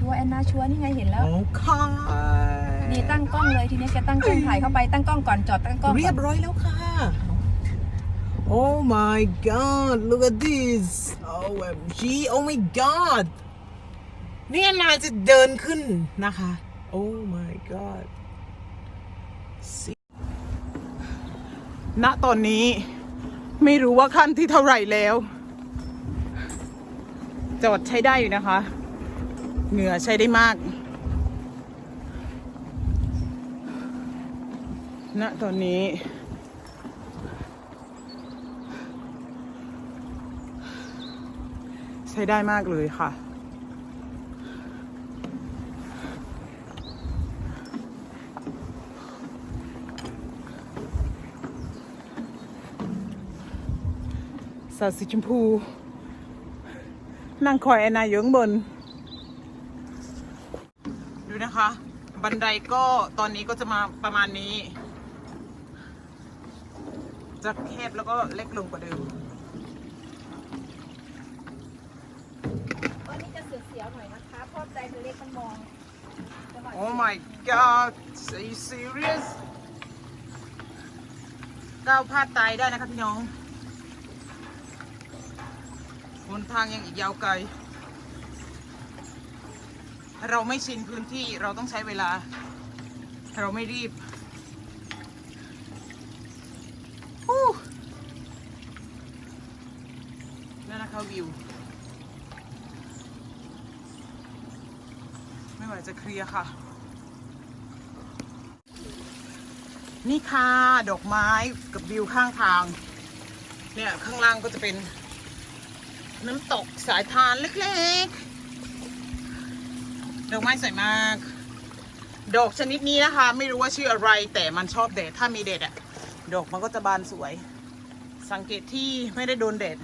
ชัวร์แอนนาชัวร์นี่ไงเห็นแล้วโอเคนี่ตั้งกล้องเลยทีนี้แกตั้งกล้องถ่ายเข้าไปตั้งกล้องก่อนจอดตั้งกล้องก่อน เรียบร้อยแล้วค่ะ Oh my god look at this OMG Oh my god นี่นายจะเดินขึ้นนะคะ Oh my god ณตอนนี้ไม่รู้ว่าขั้นที่เท่าไหร่แล้ว จอดใช้ได้อยู่นะคะ เหงื่อใช้ได้มากณตอนนี้ ใช้ได้มากเลยค่ะ สาวสีชมพู นั่งคอยแอนนาอยู่ข้างบน บันไดก็ตอนนี้ก็จะมาประมาณนี้ จะแคบแล้วก็เล็กลงกว่าเดิมวันนี้จะเสียวๆหน่อยนะคะเพราะใจมันเล็กมันมองจะหน่อย Oh my god are you serious ก้าวพลาดตายได้นะครับพี่น้องบนทางยังอีกยาวไกล เราไม่ชินพื้นที่เราต้องใช้เวลา เราไม่รีบนั่นนะคะวิว ไม่ไหวจะเคลียร์ค่ะ นี่ค่ะ ดอกไม้กับวิวข้างทาง เนี่ย ข้างล่างก็จะเป็นน้ำตกสายพานเล็กๆ ดอกไม้สวยมาก ดอกชนิดนี้นะคะ ไม่รู้ว่าชื่ออะไรแต่มันชอบแดดถ้ามีแดดอะดอกมันก็จะบานสวย สังเกตที่ไม่ได้โดนแดด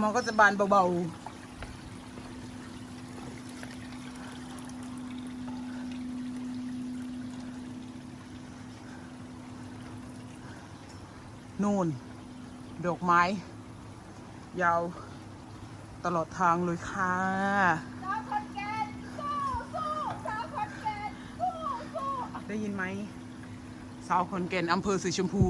มันก็จะบานเบาๆนู่นดอกไม้ ยาวตลอดทางเลยค่ะ ได้ยินไหมสาวขอนแก่นอำเภอสีชมพู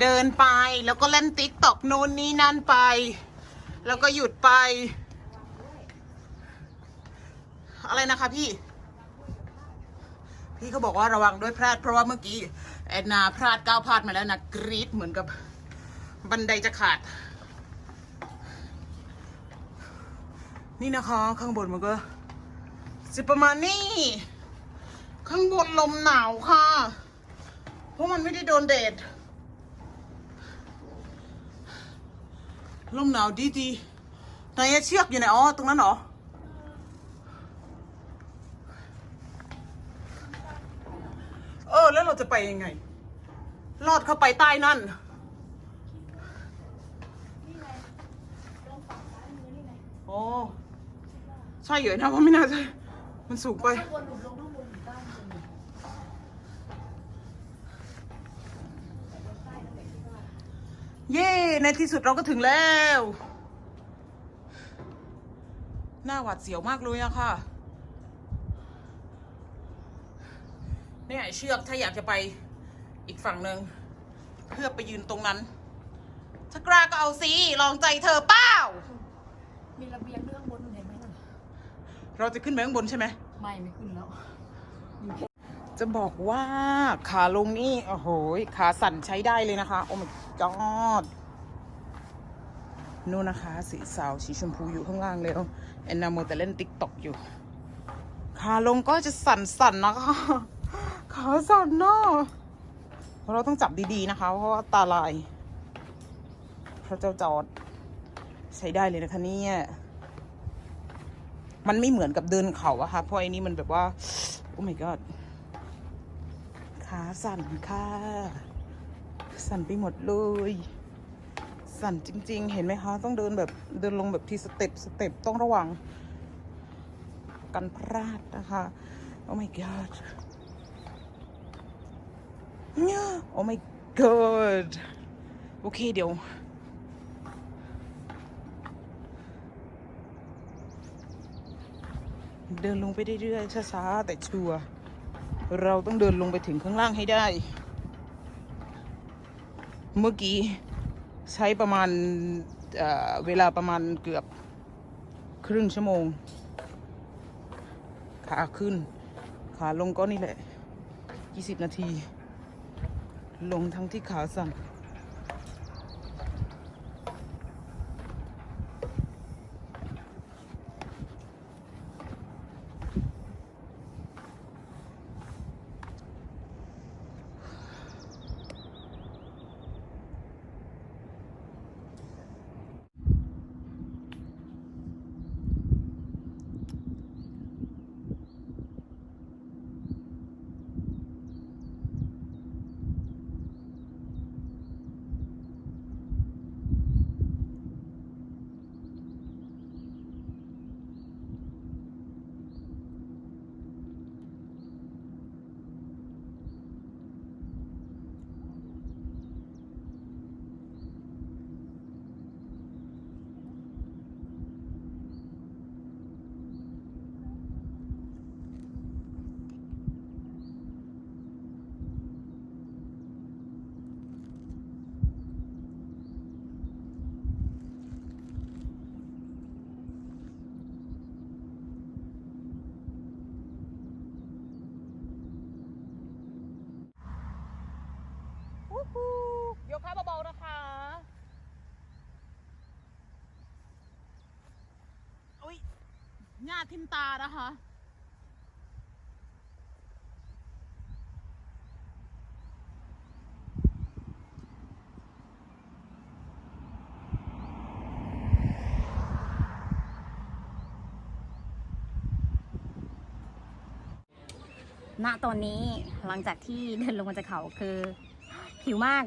เดินไปแล้วก็เล่นติ๊กตอกโน่นนี่นั่นไป แล้วก็หยุดไป อะไรนะคะพี่ พี่เขาบอกว่าระวังด้วยพลาดเพราะว่าเมื่อกี้แอนนาพลาดก้าวพลาดมาแล้วนะกรี๊ดเหมือนกับบันไดจะขาด นี่นะคะข้างบนมันก็จะประมาณนี้ ข้างบนลมหนาวค่ะ เพราะมันไม่ได้โดนแดด ลมหนาวดีดีๆไหนอะเชือกอยู่ไหนอ๋อตรงนั้นเหรอ เออ แล้วเราจะไปยังไง ลอดเข้าไปใต้นั่นอ๋อ ใช่เหรอนะว่าไม่น่าใช่มันสูงไปเย้ในที่สุดเราก็ถึงแล้ว หน้าหวาดเสียวมากเลยอะค่ะ เนี่ยไอ้เชือกถ้าอยากจะไปอีกฝั่งหนึ่งเพื่อไปยืนตรงนั้นถ้ากล้าก็เอาสิลองใจเธอเป้ามีระเบียงเรื่องบนเห็นไหมน่ะ เราจะขึ้นไปข้างบนใช่ไหม ไม่ไม่ขึ้นแล้ว จะบอกว่าขาลงนี่โอ้โหขาสั่นใช้ได้เลยนะคะ โอ้ my god นู่นนะคะ สีสาวสีชมพูอยู่ข้างล่างแล้วแอนนาโมวแต่เล่นติ๊กต็อกอยู่ ขาลงก็จะสั่นๆนะคะขาสั่นเนาะเราต้องจับดีๆนะคะ เพราะว่าตาลาย พระเจ้าจอด ใช้ได้เลยนะคะเนี่ย มันไม่เหมือนกับเดินเขาอะค่ะเพราะไอ้นี่มันแบบว่าโอ้ my god ขาสั่นค่ะสั่นไปหมดเลย สั่นจริง ๆ เห็นไหมคะ ต้องเดินแบบเดินลงแบบทีสเต็ปสเต็ปต้องระวัง กันพลาดนะคะโอ้ my god เนี่ยโอ้ my god โอเคเดี๋ยว เดินลงไปเรื่อยๆช้าๆแต่ชัวร์เราต้องเดินลงไปถึงข้างล่างให้ได้ เมื่อกี้ใช้ประมาณเเวลาประมาณเกือบครึ่งชั่วโมง ขาขึ้น ขาลงก็นี่แหละ 20 นาที ลงทั้งที่ขาสั่น หน้าทิมตานะคะ ณตอนนี้หลังจากที่เดินลงมาจากเขาคือหิวมาก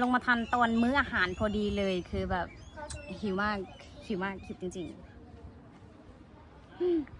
ลงมาทันตอนมื้ออาหารพอดีเลยคือแบบหิวมากหิวมากหิวจริง ๆ 嗯。